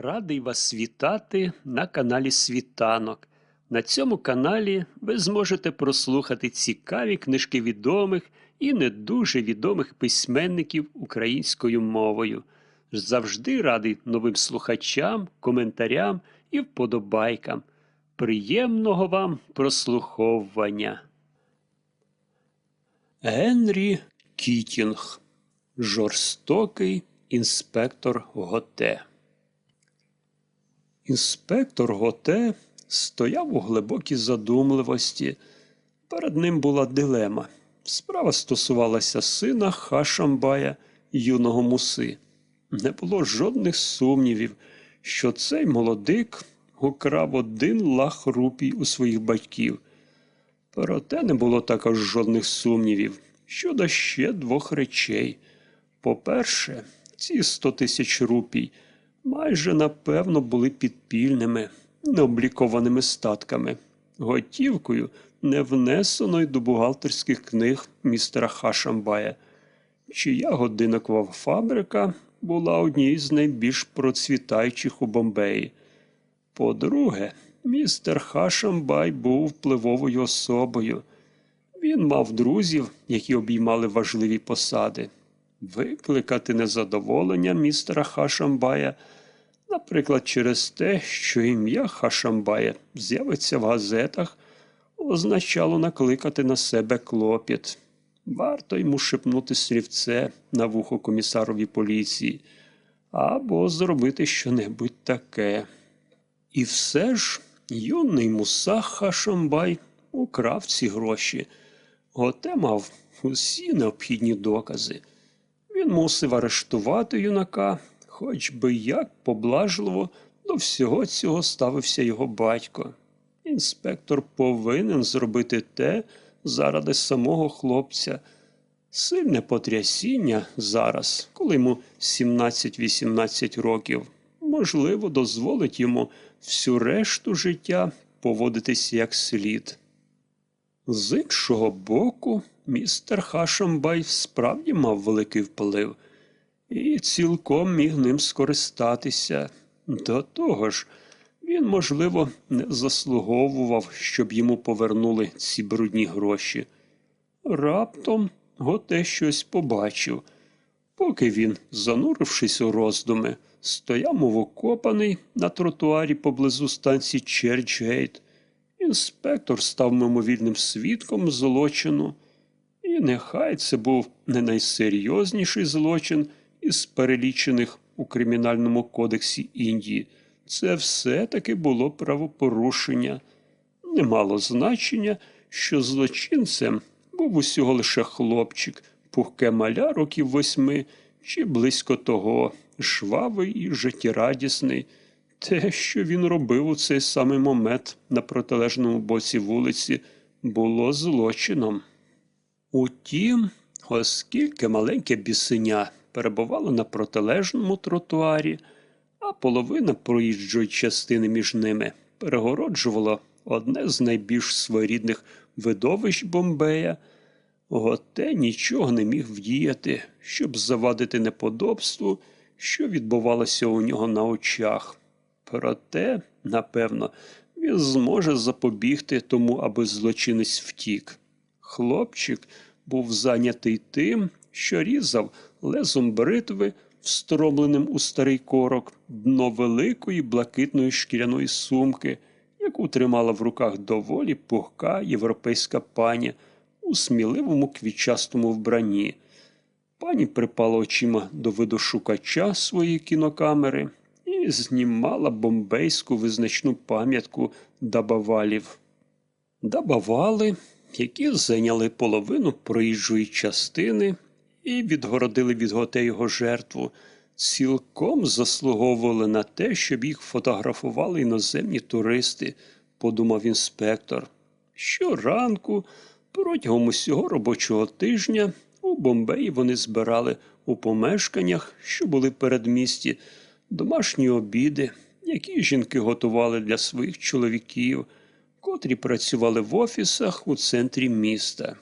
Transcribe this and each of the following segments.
Радий вас вітати на каналі Світанок. На цьому каналі ви зможете прослухати цікаві книжки відомих і не дуже відомих письменників українською мовою. Завжди радий новим слухачам, коментарям і вподобайкам. Приємного вам прослуховування. Генрі Кітінг. Жорстокий інспектор Готе. Інспектор Готе стояв у глибокій задумливості. Перед ним була дилема. Справа стосувалася сина Хашамбая, юного муси. Не було жодних сумнівів, що цей молодик украв один лах рупій у своїх батьків. Проте не було також жодних сумнівів щодо ще двох речей. По-перше, ці сто тисяч рупій майже напевно були підпільними, необлікованими статками, готівкою, не внесеною до бухгалтерських книг містера Хашамбая, чия годинникова фабрика була однією з найбільш процвітаючих у Бомбеї. По-друге, містер Хашамбай був впливовою особою. Він мав друзів, які обіймали важливі посади. Викликати незадоволення містера Хашамбая, наприклад, через те, що ім'я Хашамбая з'явиться в газетах, означало накликати на себе клопіт. Варто йому шепнути слівце на вухо комісарові поліції або зробити щонебудь таке. І все ж юний муса Хашамбай украв ці гроші. Готе мав усі необхідні докази. Він мусив арештувати юнака, хоч би як поблажливо до всього цього ставився його батько. Інспектор повинен зробити те заради самого хлопця. Сильне потрясіння зараз, коли йому 17-18 років, можливо, дозволить йому всю решту життя поводитись як слід. З іншого боку, містер Хашамбай справді мав великий вплив і цілком міг ним скористатися. До того ж, він, можливо, не заслуговував, щоб йому повернули ці брудні гроші. Раптом Готе щось побачив. Поки він, занурившись у роздуми, стояв мов окопаний на тротуарі поблизу станції Черчгейт. Інспектор став мимовільним свідком злочину, і нехай це був не найсерйозніший злочин із перелічених у Кримінальному кодексі Індії. Це все-таки було правопорушення. Не мало значення, що злочинцем був усього лише хлопчик, пухке маля років восьми чи близько того, жвавий і життєрадісний. Те, що він робив у цей самий момент на протилежному боці вулиці, було злочином. Утім, оскільки маленьке бісеня перебувало на протилежному тротуарі, а половина проїжджої частини між ними перегороджувала одне з найбільш своєрідних видовищ Бомбея, Готе нічого не міг вдіяти, щоб завадити неподобству, що відбувалося у нього на очах. Проте, напевно, він зможе запобігти тому, аби злочинець втік. Хлопчик був зайнятий тим, що різав лезом бритви, встромленим у старий корок, дно великої блакитної шкіряної сумки, яку тримала в руках доволі пухка європейська пані у сміливому квітчастому вбранні. Пані припала очима до виду шукача своєї кінокамери знімала бомбейську визначну пам'ятку дабавалів. Дабавали, які зайняли половину проїжджої частини і відгородили від готе його жертву, цілком заслуговували на те, щоб їх фотографували іноземні туристи, подумав інспектор. Щоранку, протягом усього робочого тижня, у Бомбеї вони збирали у помешканнях, що були передмісті, домашні обіди, які жінки готували для своїх чоловіків, котрі працювали в офісах у центрі міста.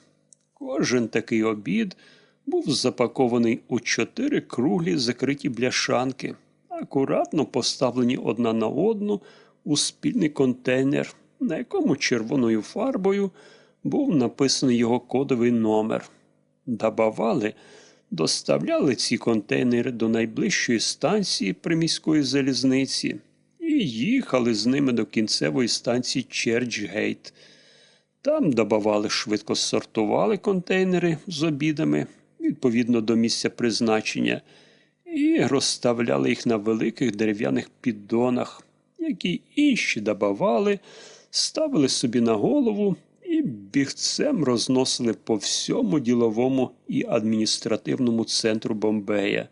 Кожен такий обід був запакований у чотири круглі закриті бляшанки, акуратно поставлені одна на одну у спільний контейнер, на якому червоною фарбою був написаний його кодовий номер. Дабавали, доставляли ці контейнери до найближчої станції приміської залізниці і їхали з ними до кінцевої станції Черчгейт. Там додавали, швидко сортували контейнери з обідами відповідно до місця призначення і розставляли їх на великих дерев'яних піддонах, які інші додавали, ставили собі на голову і бігцем розносили по всьому діловому і адміністративному центру Бомбея.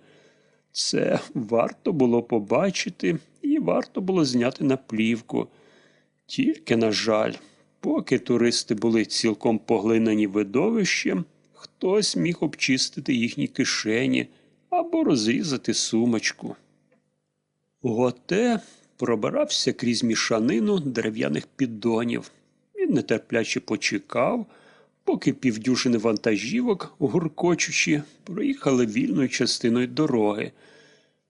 Це варто було побачити і варто було зняти на плівку. Тільки, на жаль, поки туристи були цілком поглинені видовищем, хтось міг обчистити їхні кишені або розрізати сумочку. Готе пробирався крізь мішанину дерев'яних піддонів. Нетерпляче почекав, поки півдюжини вантажівок, гуркочучи, проїхали вільною частиною дороги.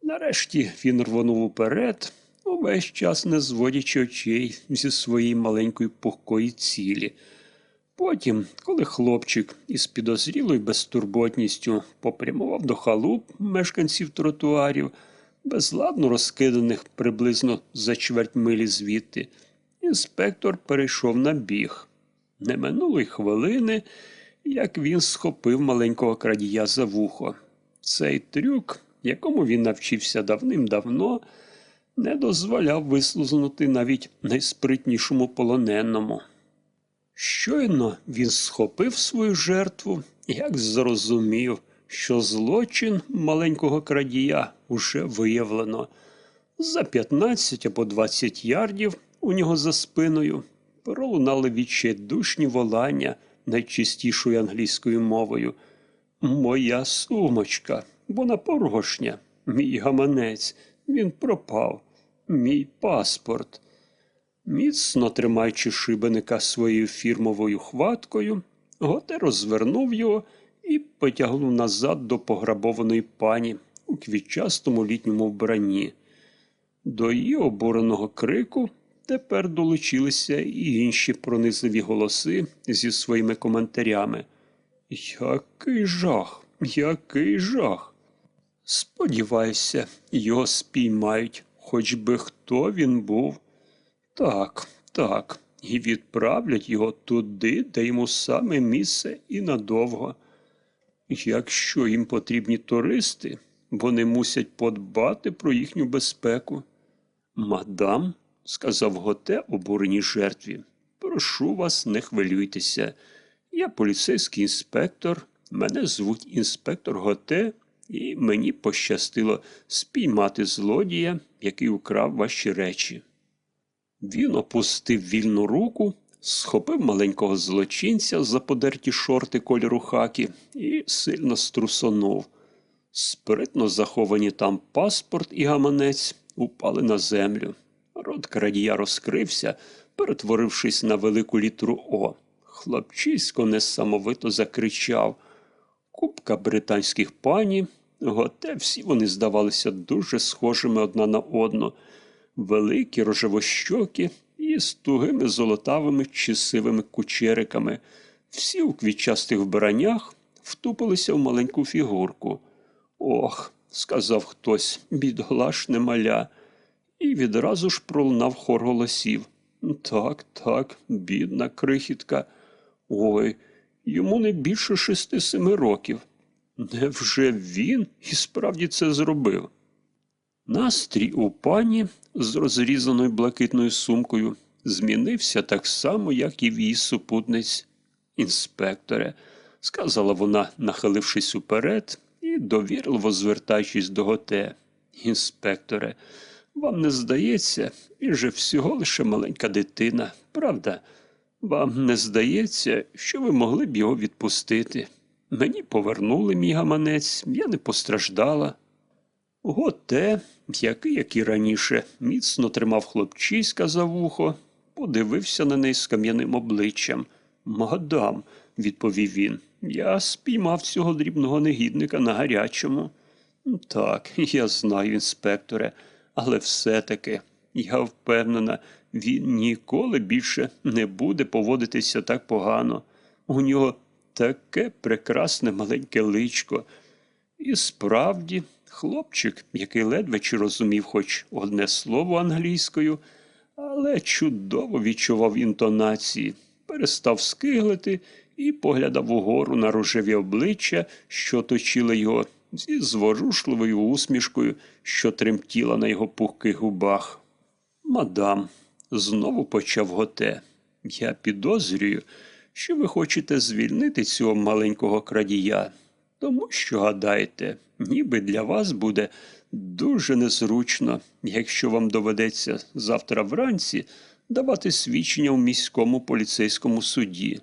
Нарешті він рвонув уперед, увесь час не зводячи очей зі своєї маленької пухкої цілі. Потім, коли хлопчик із підозрілою безтурботністю попрямував до халуп мешканців тротуарів, безладно розкиданих приблизно за чверть милі звідти, інспектор перейшов на біг. Не минуло хвилини, як він схопив маленького крадія за вухо. Цей трюк, якому він навчився давним-давно, не дозволяв вислузнути навіть найспритнішому полоненому. Щойно він схопив свою жертву, як зрозумів, що злочин маленького крадія уже виявлено. За 15 або 20 ярдів у нього за спиною пролунали відчайдушні волання найчистішою англійською мовою. Моя сумочка, вона порожня, мій гаманець, він пропав, мій паспорт. Міцно тримаючи шибеника своєю фірмовою хваткою, Готе розвернув його і потягнув назад до пограбованої пані у квітчастому літньому вбранні. До її обуреного крику тепер долучилися і інші пронизливі голоси зі своїми коментарями. Який жах, який жах. Сподіваюся, його спіймають, хоч би хто він був. Так, так, і відправлять його туди, де йому саме місце і надовго. Якщо їм потрібні туристи, вони мусять подбати про їхню безпеку. Мадам, сказав Готе обуреній жертві, прошу вас, не хвилюйтеся. Я поліцейський інспектор, мене звуть інспектор Готе, і мені пощастило спіймати злодія, який украв ваші речі. Він опустив вільну руку, схопив маленького злочинця за подерті шорти кольору хакі і сильно струсонув. Спритно заховані там паспорт і гаманець упали на землю. Рот крадія розкрився, перетворившись на велику літру О. Хлопчисько несамовито закричав. Купка британських пані, готе всі вони здавалися дуже схожими одна на одну великі рожевощокі і з тугими золотавими чи сивими кучериками. Всі у квітчастих вбраннях втупилися в маленьку фігурку. Ох, сказав хтось, бідолашне маля, і відразу ж пролунав хор голосів. Так, так, бідна крихітка. Ой, йому не більше шести-семи років. Невже він і справді це зробив? Настрій у пані з розрізаною блакитною сумкою змінився так само, як і в її супутниць. Інспекторе, сказала вона, нахилившись уперед і довірливо звертаючись до готе. Інспекторе, вам не здається, він же всього лише маленька дитина, правда? Вам не здається, що ви могли б його відпустити? Мені повернули мій гаманець, я не постраждала. Готе, який, як і раніше, міцно тримав хлопчиська за вухо, подивився на неї з кам'яним обличчям. Мадам, відповів він, я спіймав цього дрібного негідника на гарячому. Так, я знаю, інспекторе, але все-таки я впевнена, він ніколи більше не буде поводитися так погано. У нього таке прекрасне маленьке личко. І справді, хлопчик, який ледве чи розумів хоч одне слово англійською, але чудово відчував інтонації, перестав скиглити і поглядав угору на рожеві обличчя, що точили його зі зворушливою усмішкою, що тремтіла на його пухких губах. Мадам, знову почав готе. Я підозрюю, що ви хочете звільнити цього маленького крадія, тому що, гадаєте, ніби для вас буде дуже незручно, якщо вам доведеться завтра вранці давати свідчення у міському поліцейському суді.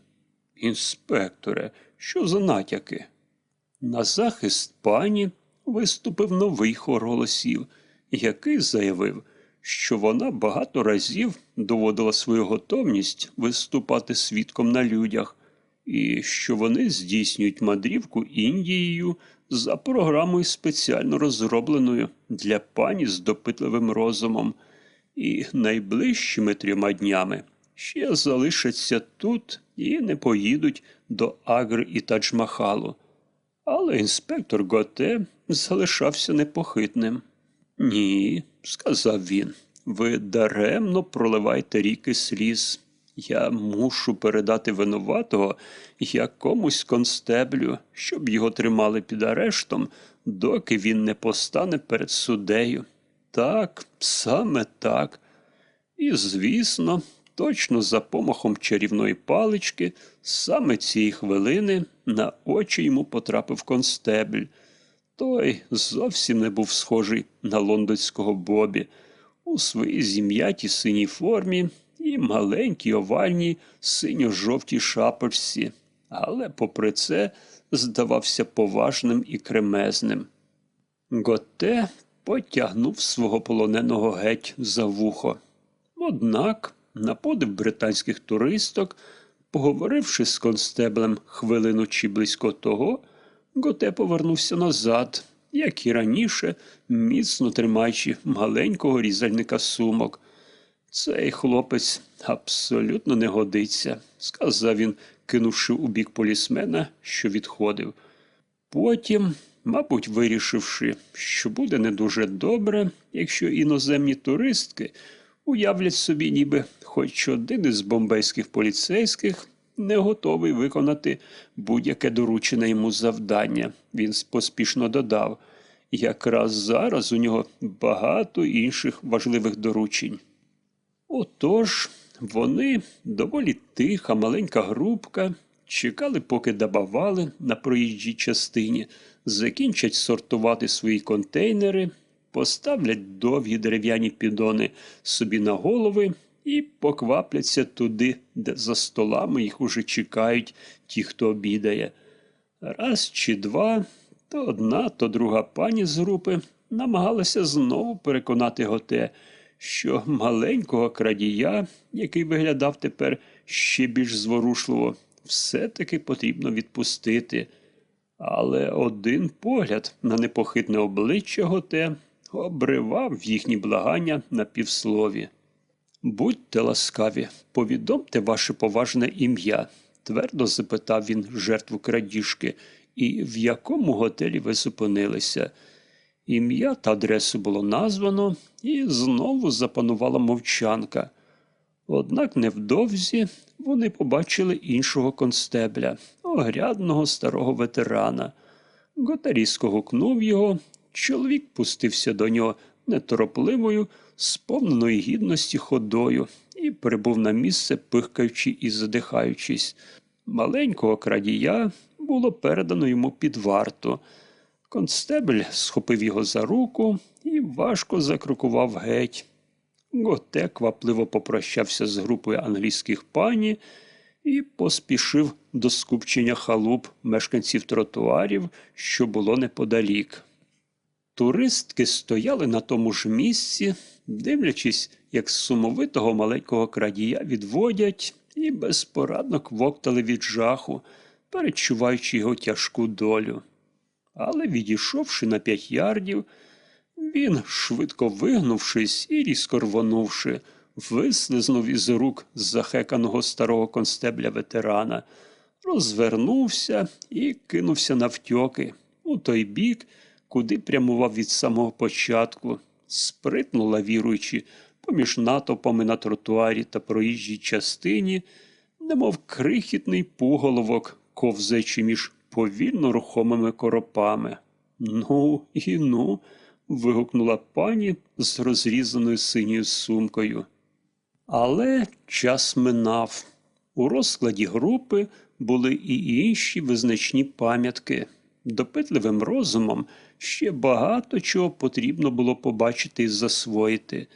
Інспекторе, що за натяки? На захист пані виступив новий хор голосів, який заявив, що вона багато разів доводила свою готовність виступати свідком на людях, і що вони здійснюють мандрівку Індією за програмою спеціально розробленою для пані з допитливим розумом, і найближчими трьома днями ще залишаться тут і не поїдуть до Агр і Тадж-Махалу. Але інспектор Готе залишався непохитним. Ні, сказав він, ви даремно проливайте ріки сліз. Я мушу передати винуватого якомусь констеблю, щоб його тримали під арештом, доки він не постане перед суддею. Так, саме так. І, звісно, точно за помахом чарівної палички, саме цієї хвилини на очі йому потрапив констебль. Той зовсім не був схожий на лондонського Бобі у своїй зім'ятій синій формі і маленькій овальній синьо-жовтій шапочці, але, попри це, здавався поважним і кремезним. Готе потягнув свого полоненого геть за вухо. Однак, на подив британських туристок, поговоривши з констеблем хвилину чи близько того, Готе повернувся назад, як і раніше, міцно тримаючи маленького різальника сумок. Цей хлопець абсолютно не годиться, сказав він, кинувши у бік полісмена, що відходив. Потім, мабуть, вирішивши, що буде не дуже добре, якщо іноземні туристки уявлять собі, ніби хоч один із бомбейських поліцейських не готовий виконати будь-яке доручене йому завдання. Він поспішно додав. Якраз зараз у нього багато інших важливих доручень. Отож, вони, доволі тиха, маленька групка, чекали, поки дабавали на проїжджій частині, закінчать сортувати свої контейнери, поставлять довгі дерев'яні підони собі на голови і поквапляться туди, де за столами їх уже чекають ті, хто обідає. Раз чи два, то одна, то друга пані з групи намагалася знову переконати Готе, що маленького крадія, який виглядав тепер ще більш зворушливо, все-таки потрібно відпустити. Але один погляд на непохитне обличчя Готе обривав їхні благання на півслові. Будьте ласкаві, повідомте ваше поважне ім'я, твердо запитав він жертву крадіжки, і в якому готелі ви зупинилися. Ім'я та адресу було названо, і знову запанувала мовчанка. Однак невдовзі вони побачили іншого констебля, огрядного старого ветерана. Гота різко гукнув його, чоловік пустився до нього неторопливою, сповненою гідності ходою і прибув на місце, пихкаючи і задихаючись. Маленького крадія було передано йому під варту. Констебель схопив його за руку і важко закрокував геть. Готе квапливо попрощався з групою англійських пані і поспішив до скупчення халуп мешканців тротуарів, що було неподалік. Туристки стояли на тому ж місці, дивлячись, як сумовитого маленького крадія відводять, і безпорадно квоктали від жаху, перечуваючи його тяжку долю. Але відійшовши на п'ять ярдів, він, швидко вигнувшись і різко рвонувши, вислизнув із рук захеканого старого констебля ветерана, розвернувся і кинувся навтьоки у той бік, куди прямував від самого початку, спритно лавіруючи поміж натовпами на тротуарі та проїжджій частині, немов крихітний пуголовок, ковзаючи між повільно рухомими коропами. Ну і ну. вигукнула пані з розрізаною синьою сумкою. Але час минав. У розкладі групи були і інші визначні пам'ятки. Допитливим розумом ще багато чого потрібно було побачити і засвоїти.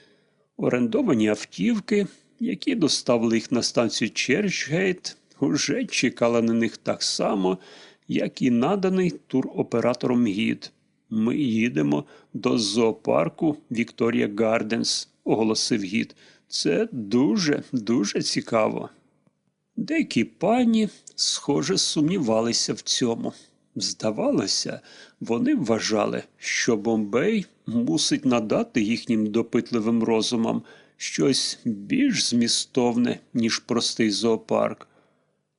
Орендовані автівки, які доставили їх на станцію Черчгейт, уже чекали на них так само, як і наданий туроператором гід. Ми їдемо до зоопарку Вікторія Гарденс, оголосив гід. Це дуже, дуже цікаво. Деякі пані, схоже, сумнівалися в цьому. Здавалося, вони вважали, що Бомбей мусить надати їхнім допитливим розумам щось більш змістовне, ніж простий зоопарк.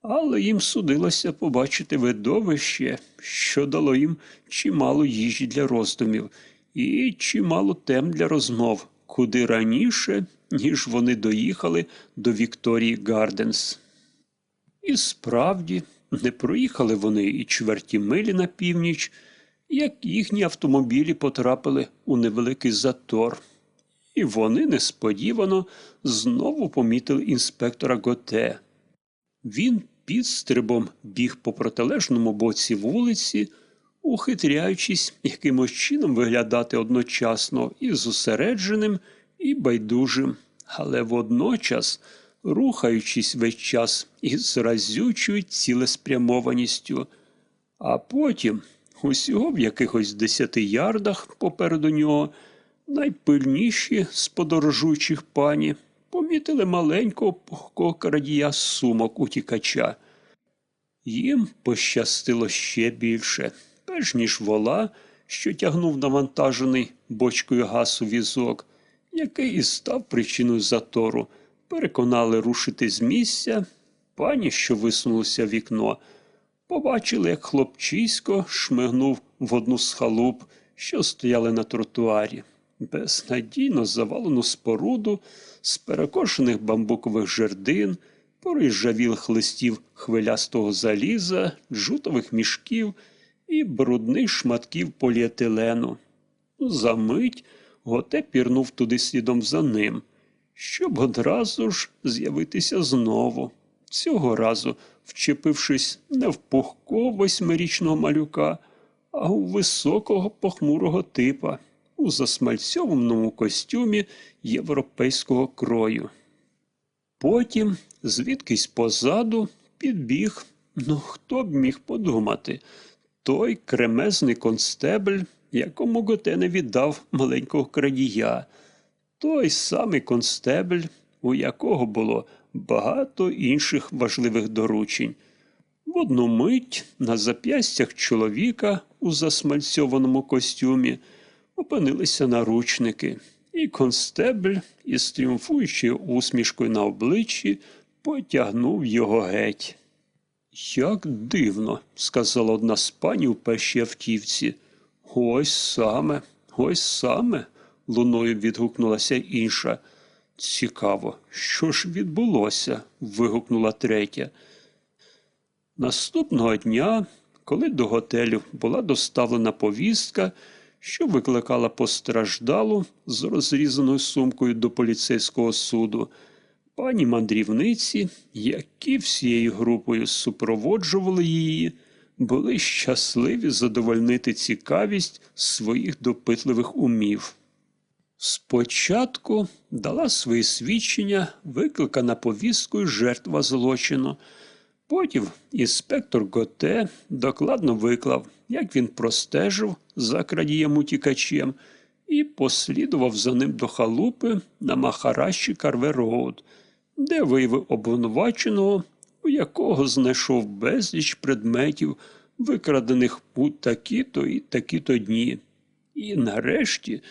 Але їм судилося побачити видовище, що дало їм чимало їжі для роздумів і чимало тем для розмов, куди раніше, ніж вони доїхали до Вікторії Гарденс. І справді, не проїхали вони і чверті милі на північ, як їхні автомобілі потрапили у невеликий затор. І вони несподівано знову помітили інспектора Готе. Він підстрибом біг по протилежному боці вулиці, ухитряючись якимось чином виглядати одночасно і зосередженим, і байдужим, але водночас рухаючись весь час із разючою цілеспрямованістю, а потім, усього в якихось десяти ярдах попереду нього, найпильніші з подорожуючих пані помітили маленького пухкого крадія сумок утікача. Їм пощастило ще більше, перш ніж вола, що тягнув навантажений бочкою гасу візок, який і став причиною затору, переконали рушити з місця. Пані, що висунулася в вікно, побачили, як хлопчисько шмигнув в одну з халуп, що стояли на тротуарі, безнадійно завалену споруду з перекошених бамбукових жердин, порижавілих листів хвилястого заліза, жутових мішків і брудних шматків поліетилену. Замить Готе пірнув туди слідом за ним, щоб одразу ж з'явитися знову. Цього разу вчепившись не в пухкого восьмирічного малюка, а у високого похмурого типа у засмальцьованому костюмі європейського крою. Потім, звідкись позаду, підбіг, ну хто б міг подумати, той кремезний констебль, якому Готе не віддав маленького крадія, той самий констебль, у якого було багато інших важливих доручень. В одну мить на зап'ястях чоловіка у засмальцьованому костюмі опинилися наручники, і констебль із тріумфуючою усмішкою на обличчі потягнув його геть. Як дивно, сказала одна з пані у першій автівці. Ось саме, ось саме, луною відгукнулася інша. Цікаво, що ж відбулося? вигукнула третя. Наступного дня, коли до готелю була доставлена повістка, що викликала постраждалу з розрізаною сумкою до поліцейського суду, пані мандрівниці, які всією групою супроводжували її, були щасливі задовольнити цікавість своїх допитливих умів. Спочатку дала свої свідчення, викликана повісткою жертва злочину. Потім інспектор Готе докладно виклав, як він простежив за крадієм утікачем і послідував за ним до халупи на Махараші Карве-Роуд, де виявив обвинуваченого, у якого знайшов безліч предметів, викрадених у такі-то і такі-то дні. І нарешті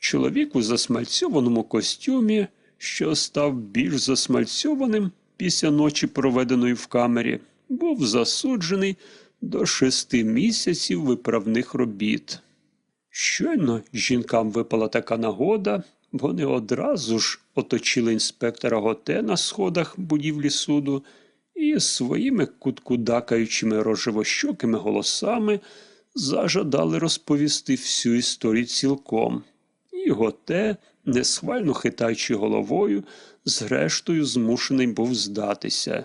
чоловік у засмальцьованому костюмі, що став більш засмальцьованим після ночі, проведеної в камері, був засуджений до шести місяців виправних робіт. Щойно жінкам випала така нагода, вони одразу ж оточили інспектора Готе на сходах будівлі суду і своїми куткудакаючими рожевощокими голосами зажадали розповісти всю історію цілком. Готе, несхвально хитаючи головою, зрештою змушений був здатися.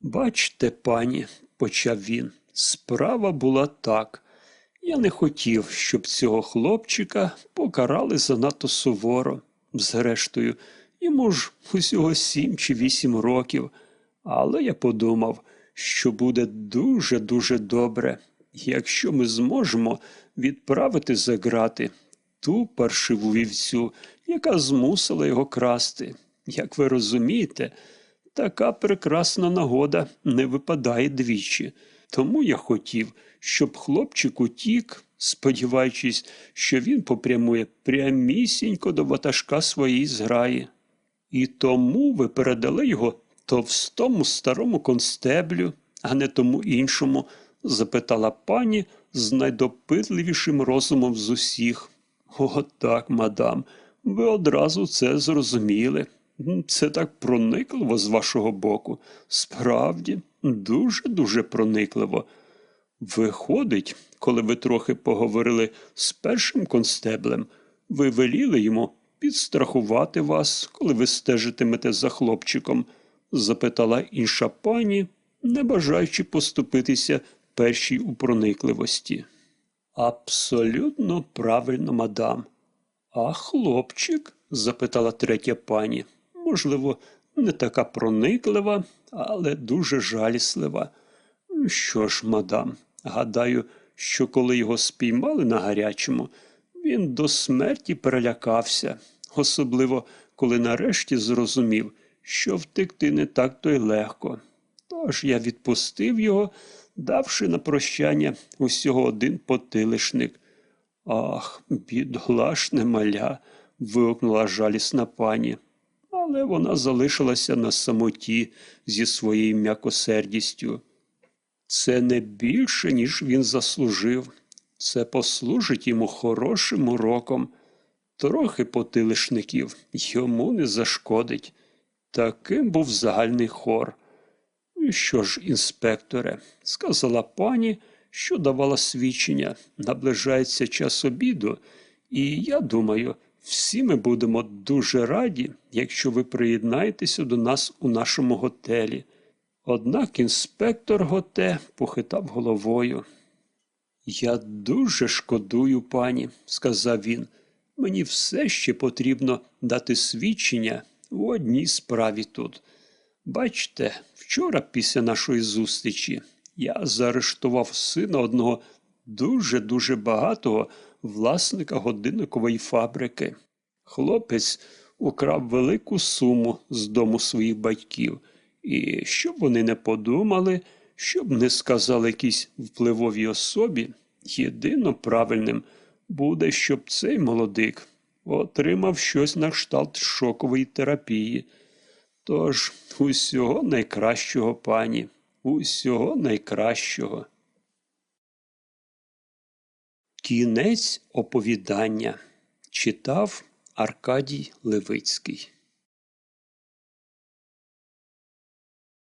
Бачте, пані, почав він, справа була так. Я не хотів, щоб цього хлопчика покарали занадто суворо. Зрештою, йому ж усього сім чи вісім років. Але я подумав, що буде дуже-дуже добре, якщо ми зможемо відправити за грати ту паршиву вівцю, яка змусила його красти. Як ви розумієте, така прекрасна нагода не випадає двічі. Тому я хотів, щоб хлопчик утік, сподіваючись, що він попрямує прямісінько до ватажка своєї зграї. І тому ви передали його товстому старому констеблю, а не тому іншому, запитала пані з найдопитливішим розумом з усіх. О, так, мадам, ви одразу це зрозуміли. Це так проникливо з вашого боку. Справді, дуже-дуже проникливо. Виходить, коли ви трохи поговорили з першим констеблем, ви веліли йому підстрахувати вас, коли ви стежитимете за хлопчиком, запитала інша пані, не бажаючи поступитися першій у проникливості. Абсолютно правильно, мадам. А хлопчик? запитала третя пані. Можливо, не така прониклива, але дуже жаліслива. Що ж, мадам, гадаю, що коли його спіймали на гарячому, він до смерті перелякався, особливо коли нарешті зрозумів, що втекти не так то й легко. Тож я відпустив його, давши на прощання усього один потилишник. Ах, бідолашне маля. вигукнула жалісна пані. Але вона залишилася на самоті зі своєю м'якосердістю. Це не більше, ніж він заслужив. Це послужить йому хорошим уроком. Трохи потилишників йому не зашкодить. Таким був загальний хор. «І Що ж, інспекторе, сказала пані, що давала свідчення, наближається час обіду, і я думаю, всі ми будемо дуже раді, якщо ви приєднаєтеся до нас у нашому готелі. Однак інспектор Готе похитав головою. Я дуже шкодую, пані, сказав він. Мені все ще потрібно дати свідчення у одній справі тут. Бачте, вчора після нашої зустрічі я заарештував сина одного дуже-дуже багатого власника годинникової фабрики. Хлопець украв велику суму з дому своїх батьків, і щоб вони не подумали, щоб не сказали якійсь впливовій особі, єдино правильним буде, щоб цей молодик отримав щось на кшталт шокової терапії. Тож, усього найкращого, пані, усього найкращого. Кінець оповідання. Читав Аркадій Левицький